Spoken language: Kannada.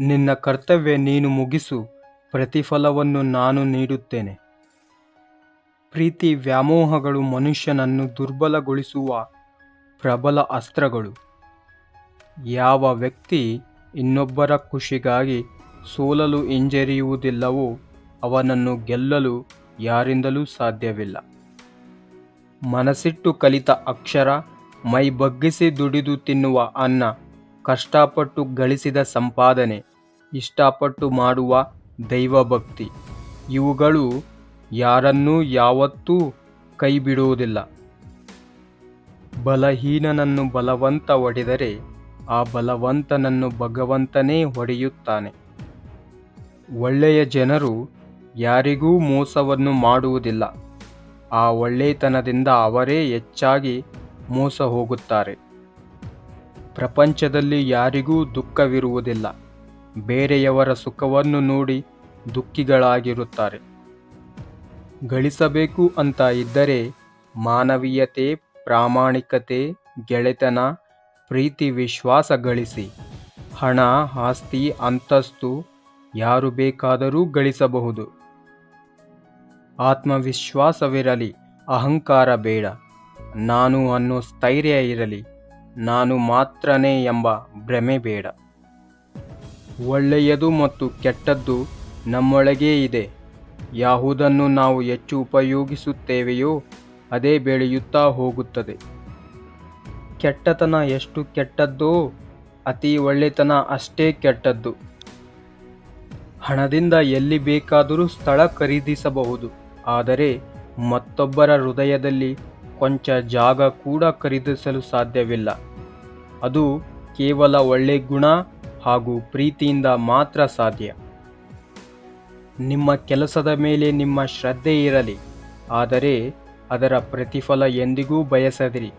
ನಿನ್ನ ಕರ್ತವ್ಯ ನೀನು ಮುಗಿಸು, ಪ್ರತಿಫಲವನ್ನು ನಾನು ನೀಡುತ್ತೇನೆ. ಪ್ರೀತಿ ವ್ಯಾಮೋಹಗಳು ಮನುಷ್ಯನನ್ನು ದುರ್ಬಲಗೊಳಿಸುವ ಪ್ರಬಲ ಅಸ್ತ್ರಗಳು. ಯಾವ ವ್ಯಕ್ತಿ ಇನ್ನೊಬ್ಬರ ಖುಷಿಗಾಗಿ ಸೋಲಲು ಹಿಂಜರಿಯುವುದಿಲ್ಲವೋ ಅವನನ್ನು ಗೆಲ್ಲಲು ಯಾರಿಂದಲೂ ಸಾಧ್ಯವಿಲ್ಲ. ಮನಸಿಟ್ಟು ಕಲಿತ ಅಕ್ಷರ ಮೈ ಬಗ್ಗಿಸಿ ದುಡಿದು ತಿನ್ನುವ ಅನ್ನ ಕಷ್ಟಪಟ್ಟು ಗಳಿಸಿದ ಸಂಪಾದನೆ, ಇಷ್ಟಪಟ್ಟು ಮಾಡುವ ದೈವಭಕ್ತಿ. ಇವುಗಳು ಯಾರನ್ನೂ ಯಾವತ್ತೂ ಕೈಬಿಡುವುದಿಲ್ಲ. ಬಲಹೀನನನ್ನು ಬಲವಂತ ಒಡೆದರೆ ಆ ಬಲವಂತನನ್ನು ಭಗವಂತನೇ ಹೊಡೆಯುತ್ತಾನೆ. ಒಳ್ಳೆಯ ಜನರು ಯಾರಿಗೂ ಮೋಸವನ್ನು ಮಾಡುವುದಿಲ್ಲ. ಆ ಒಳ್ಳೆಯತನದಿಂದ ಅವರೇ ಹೆಚ್ಚಾಗಿ ಮೋಸ ಹೋಗುತ್ತಾರೆ ಪ್ರಪಂಚದಲ್ಲಿ ಯಾರಿಗೂ ದುಃಖವಿರುವುದಿಲ್ಲ. ಬೇರೆಯವರ ಸುಖವನ್ನು ನೋಡಿ ದುಃಖಿಗಳಾಗಿರುತ್ತಾರೆ. ಗಳಿಸಬೇಕು ಅಂತ ಇದ್ದರೆ ಮಾನವೀಯತೆ, ಪ್ರಾಮಾಣಿಕತೆ, ಗೆಳೆತನ, ಪ್ರೀತಿ, ವಿಶ್ವಾಸ ಗಳಿಸಿ. ಹಣ, ಆಸ್ತಿ, ಅಂತಸ್ತು ಯಾರು ಬೇಕಾದರೂ ಗಳಿಸಬಹುದು. ಆತ್ಮವಿಶ್ವಾಸವಿರಲಿ, ಅಹಂಕಾರ ಬೇಡ. ನಾನು ಅನ್ನೋ ಸ್ಥೈರ್ಯ ಇರಲಿ. ನಾನು ಮಾತ್ರನೇ ಎಂಬ ಭ್ರಮೆ ಬೇಡ. ಒಳ್ಳೆಯದು ಮತ್ತು ಕೆಟ್ಟದ್ದು ನಮ್ಮೊಳಗೇ ಇದೆ. ಯಾವುದನ್ನು ನಾವು ಹೆಚ್ಚು ಉಪಯೋಗಿಸುತ್ತೇವೆಯೋ ಅದೇ ಬೆಳೆಯುತ್ತಾ ಹೋಗುತ್ತದೆ. ಕೆಟ್ಟತನ ಎಷ್ಟು ಕೆಟ್ಟದ್ದೋ ಅತಿ ಒಳ್ಳೆತನ ಅಷ್ಟೇ ಕೆಟ್ಟದ್ದು. ಹಣದಿಂದ ಎಲ್ಲಿ ಬೇಕಾದರೂ ಸ್ಥಳ ಖರೀದಿಸಬಹುದು. ಆದರೆ ಮತ್ತೊಬ್ಬರ ಹೃದಯದಲ್ಲಿ ಕೊಂಚ ಜಾಗ ಕೂಡ ಖರೀದಿಸಲು ಸಾಧ್ಯವಿಲ್ಲ. ಅದು ಕೇವಲ ಒಳ್ಳೆ ಗುಣ ಹಾಗೂ ಪ್ರೀತಿಯಿಂದ ಮಾತ್ರ ಸಾಧ್ಯ. ನಿಮ್ಮ ಕೆಲಸದ ಮೇಲೆ ನಿಮ್ಮ ಶ್ರದ್ಧೆ ಇರಲಿ, ಆದರೆ ಅದರ ಪ್ರತಿಫಲ ಎಂದಿಗೂ ಬಯಸದಿರಿ.